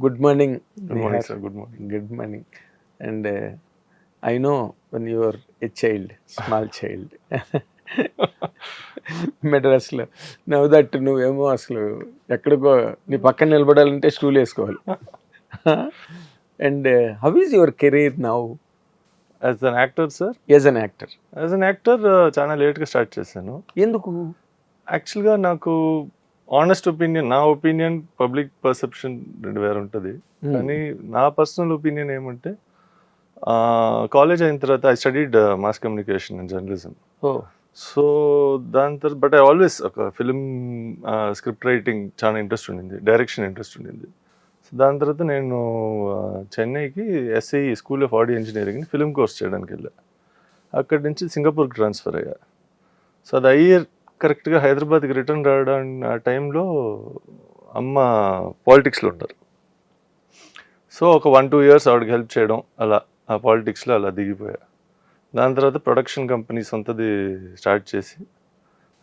Good morning good morning sir good morning good morning and I know one your a child small child మెడ్రాస్లో now that నువ్వేమో అసలు ఎక్కడికో నీ పక్కన నిలబడాలంటే స్టూల్ వేసుకోవాలి. And how is your career now as an actor sir as an actor as an actor చాలా లేట్గా స్టార్ట్ చేశాను. ఎందుకు? యాక్చువల్గా నాకు ఆనెస్ట్ ఒపీనియన్ నా ఒపీనియన్ పబ్లిక్ పర్సెప్షన్ రెండు వేరు ఉంటుంది. Hmm. కానీ నా పర్సనల్ ఒపీనియన్ ఏమంటే కాలేజ్ అయిన తర్వాత I studied mass communication and journalism so దాని తర్వాత బట్ ఐ ఆల్వేస్ ఒక ఫిలిం స్క్రిప్ట్ రైటింగ్ చాలా ఇంట్రెస్ట్ ఉండింది. డైరెక్షన్ ఇంట్రెస్ట్ ఉండింది. సో దాని తర్వాత నేను చెన్నైకి SI school of audio engineering film course చేయడానికి వెళ్ళా. అక్కడి నుంచి సింగపూర్కి ట్రాన్స్ఫర్ అయ్యా. సో అది అయ్యే కరెక్ట్గా హైదరాబాద్కి రిటర్న్ రావడం ఆ టైంలో అమ్మ పాలిటిక్స్లో ఉంటారు. సో ఒక వన్ టూ ఇయర్స్ ఆవిడకి హెల్ప్ చేయడం అలా ఆ పాలిటిక్స్లో అలా దిగిపోయా. దాని తర్వాత ప్రొడక్షన్ కంపెనీ సొంతది స్టార్ట్ చేసి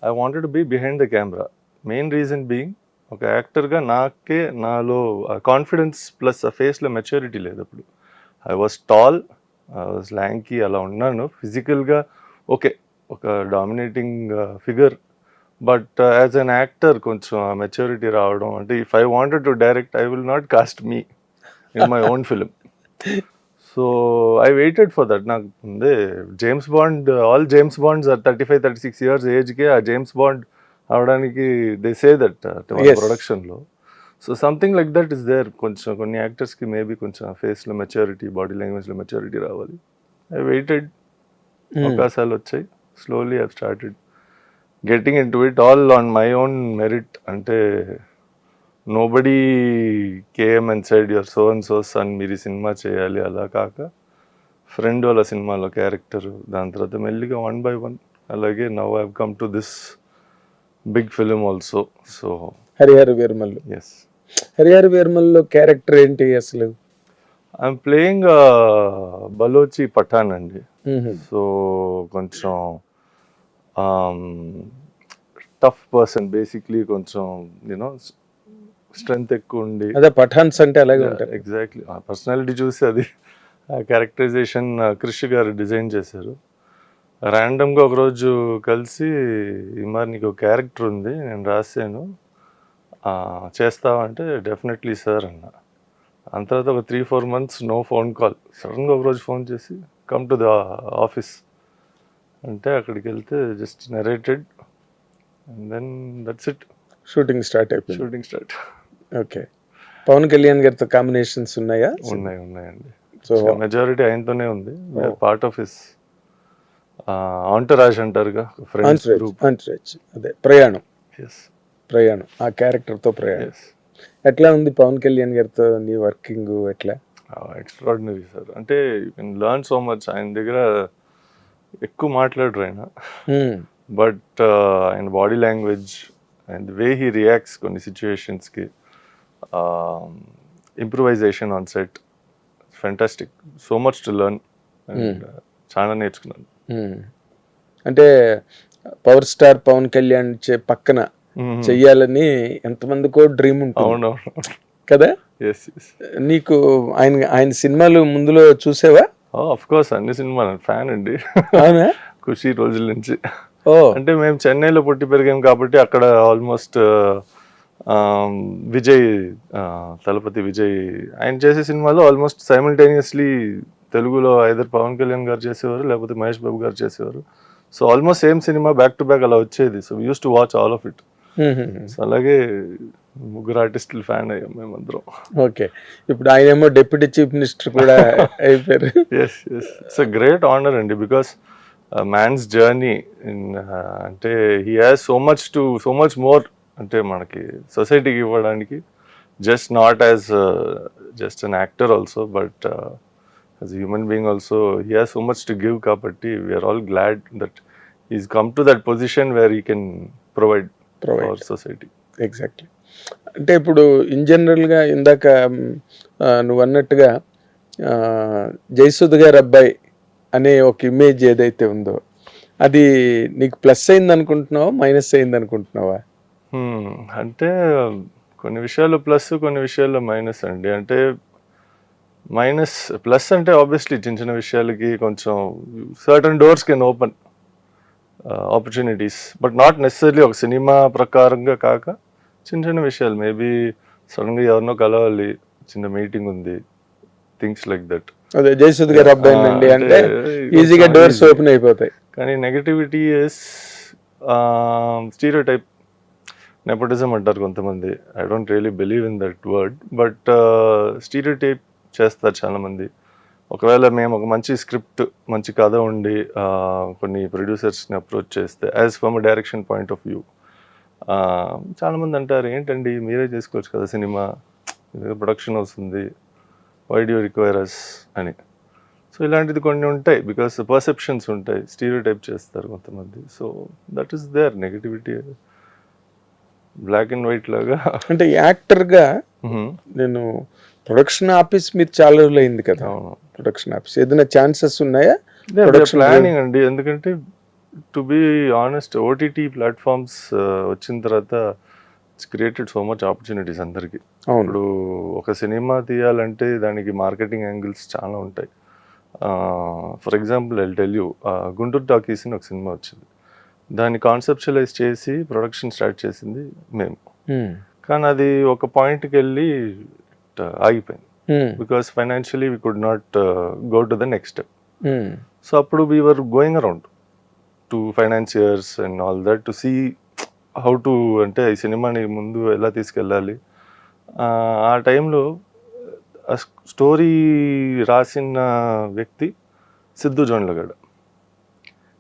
I wanted be behind the camera main reason being ఒక యాక్టర్గా నాకే నాలో కాన్ఫిడెన్స్ ప్లస్ ఆ ఫేస్లో మెచ్యూరిటీ లేదు అప్పుడు. I was tall I was lanky అలా ఉన్నాను. ఫిజికల్గా ఓకే ఒక dominating figure but as an actor కొంచెం మెచ్యూరిటీ రావడం అంటే if I wanted to direct I will not cast me in my own film so I waited for that నాకు ముందే James Bond all James Bonds thirty five thirty six years ఏజ్కి ఆ James Bond అవడానికి they say that. ప్రొడక్షన్లో so something like that is there కొంచెం కొన్ని యాక్టర్స్కి maybe కొంచెం ఫేస్లో మెచ్యూరిటీ బాడీ లాంగ్వేజ్లో మెచ్యూరిటీ రావాలి. ఐ వెయిటెడ్ అవకాశాలు వచ్చాయి. Slowly I started getting in to it all on my own merit అంటే nobody KM and side your so and so son మీరు ఈ సినిమా చేయాలి. అలా కాక ఫ్రెండ్ వాళ్ళ సినిమాలో క్యారెక్టర్ దాని తర్వాత మెల్లిగా వన్ బై వన్ అలాగే now have come to this big film also so Harihara Veeramallu yes Harihara వీరమల్లో character ఏంటి అసలు? ఐఎమ్ ప్లేయింగ్ బలోచి పఠాన్ అండి. సో కొంచెం టఫ్ పర్సన్ బేసిక్లీ కొంచెం యూనో స్ట్రెంగ్త్ ఎక్కువ ఉండి. అదే పఠాన్స్ అంటే అలాగే ఉంటారు ఎగ్జాక్ట్లీ ఆ పర్సనాలిటీ చూసి అది ఆ క్యారెక్టరైజేషన్ కృషి గారు డిజైన్ చేశారు. ర్యాండమ్గా ఒకరోజు కలిసి "ఈ మరి నీకు క్యారెక్టర్ ఉంది నేను రాశాను. ఆ, చేస్తావా అంటే డెఫినెట్లీ సార్ అన్న. అంత తర్వాత ఒక three four months no phone call సడన్గా ఒకరోజు ఫోన్ చేసి కమ్ టు ద ఆఫీస్ అంటే అక్కడికి వెళ్తే just narrated and then that's it shooting start అయిపోయింది. Shooting start okay Pavan Kalyan గారితో కాంబినేషన్స్ ఉన్నాయా? ఉన్నాయి ఉన్నాయండి. సో మెజారిటీ ఆయనతోనే ఉంది. పార్ట్ ఆఫ్ హిస్ ఆంటరాజ్ అంటారుగా ఫ్రెండ్స్ గ్రూప్ అంతరేజ్ అదే ప్రయాణం. ఎస్ ప్రయాణం ఆ క్యారెక్టర్తో ప్రయాణం ఎట్లా ఉంది పవన్ కళ్యాణ్ గారితో నీ వర్కింగ్ ఎట్లా? ఎక్స్ట్రాడినరీ సార్ అంటే you can learn so much ఆయన దగ్గర ఎక్కువ మాట్లాడరు ఆయన. Hmm. బట్ ఆయన body language and way he reacts కొన్ని సిచ్యువేషన్స్కి improvisation on set fantastic so much to learn చాలా నేర్చుకున్నాను. Hmm. అంటే పవర్ స్టార్ పవన్ కళ్యాణ్ చే పక్కన Mhm. చెయ్యాలని ఎంతమందికో డ్రీమ్ ఉంటుంది. కదా? నీకు ఆయన ఆయన సినిమాలు ముందులో చూసావా? ఆఫ్ కోర్స్ అన్ని సినిమాలు ఫ్యాన్ అండి. ఖుషి రోజుల నుంచి. ఓ. అంటే మేము చెన్నైలో పుట్టి పెరిగాం కాబట్టి అక్కడ ఆల్మోస్ట్ విజయ్ తలపతి విజయ్ ఆయన చేసే సినిమాలో ఆల్మోస్ట్ సైమిల్టేనియస్లీ తెలుగులో ఐదర్ పవన్ కళ్యాణ్ గారు చేసేవారు లేకపోతే మహేష్ బాబు గారు చేసేవారు. So almost same cinema back to back అలా వచ్చేది. So use to watch all of it. So అలాగే ముగ్గురు ఆర్టిస్టులు ఫ్యాన్ అయ్యాం మేమందరం. ఓకే. ఇప్పుడు ఆయన ఏమో డిప్యూటీ చీఫ్ మినిస్టర్ కూడా అయిపోయారు. Yes yes it's a great honour అండి బికాస్ మ్యాన్స్ జర్నీ ఇన్ అంటే he has so much to so much more అంటే మనకి సొసైటీకి ఇవ్వడానికి just not as just an actor also but as human being also he has so much to give కాబట్టి we are all glad that is come to that position where he can provide Provide. Our society exactly అంటే ఇప్పుడు in జనరల్గా ఇందాక నువ్వు అన్నట్టుగా ఆ, జయసుధ గారి అబ్బాయి అనే ఒక ఇమేజ్ ఏదైతే ఉందో అది నీకు ప్లస్ అయింది అనుకుంటున్నావా మైనస్ అయింది అనుకుంటున్నావా? అంటే కొన్ని విషయాల్లో ప్లస్ కొన్ని విషయాల్లో మైనస్ అండి. అంటే మైనస్ ప్లస్ అంటే ఆబ్వియస్లీ చిన్న చిన్న విషయాలకి కొంచెం certain doors can open opportunities but not necessary ఒక సినిమా ప్రకారంగా కాక చిన్న చిన్న విషయాలు. మేబీ సడన్గా ఎవరినో కలవాలి చిన్న మీటింగ్ ఉంది థింగ్స్ లైక్ దట్ అదే జయసుద్ గారు అబ్బాయినండి ఆ, అంటే ఈజీగా డోర్స్. ఓపెన్ అయిపోతాయి. కానీ negativity is stereotype nepotism అంటారు కొంతమంది. I don't really believe in that word but stereotype చేస్తారు చాలామంది. ఒకవేళ మేము ఒక మంచి స్క్రిప్ట్ మంచి కథ ఉండి కొన్ని ప్రొడ్యూసర్స్ని అప్రోచ్ చేస్తే as from direction point of view చాలామంది అంటారు ఏంటండి? మీరే చేసుకోవచ్చు కదా సినిమా. ప్రొడక్షన్ వస్తుంది. వై డూ రిక్వైర్ అస్ అని. సో ఇలాంటిది కొన్ని ఉంటాయి బికాస్ పర్సెప్షన్స్ ఉంటాయి. స్టీరియో టైప్ చేస్తారు కొంతమంది. So that is there negativity black and white లాగా. అంటే యాక్టర్గా Mhm. నేను ప్రొడక్షన్ ఆఫీస్ మీరు చాలా రోజులు అయింది కదా ప్రొడక్షన్ ఆఫీస్ ఏదైనా ఛాన్సెస్ ఉన్నాయా? ప్లానింగ్ అండి. ఎందుకంటే to be honest OTT platforms వచ్చిన తర్వాత it's created so much opportunities అందరికీ. ఇప్పుడు ఒక సినిమా తీయాలంటే దానికి మార్కెటింగ్ యాంగిల్స్ చాలా ఉంటాయి. For example I tell you Guntur talkies అని ఒక సినిమా వచ్చింది. దాన్ని కాన్సెప్చువలైజ్ చేసి ప్రొడక్షన్ స్టార్ట్ చేసింది మేము. కానీ అది ఒక పాయింట్కి వెళ్ళి ఆగిపోయింది. Because financially we could not go to the next step. So అప్పుడు we were going around to financiers and all that to see how to అంటే ఈ సినిమాని ముందు ఎలా తీసుకెళ్ళాలి. ఆ, టైంలో ఆ స్టోరీ రాసిన వ్యక్తి Siddhu Jonnalagadda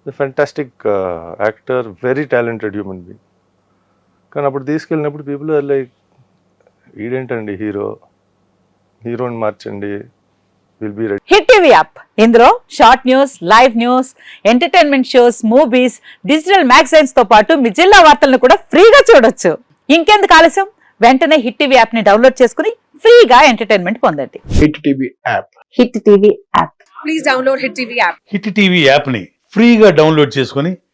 fantastic actor very talented human being కానీ అప్పుడు తీసుకెళ్ళినప్పుడు పీపుల్ ఆర్ లైక్ ఈడేంటండి హీరో హీరోని మార్చండి. హిట్ టీవీ యాప్ ఇందులో short news live news entertainment shows movies digital మ్యాగజైన్స్తో పాటు మీ జిల్లా వార్తలను కూడా ఫ్రీగా చూడొచ్చు. ఇంకెందుకు ఆలస్యం? వెంటనే హిట్ టీవీ యాప్ని డౌన్లోడ్ చేసుకుని ఫ్రీగా ఎంటర్టైన్మెంట్ పొందండి. Hit TV app hit TV app please download Hit TV app. Hit TV యాప్ని ఫ్రీగా డౌన్లోడ్ చేసుకొని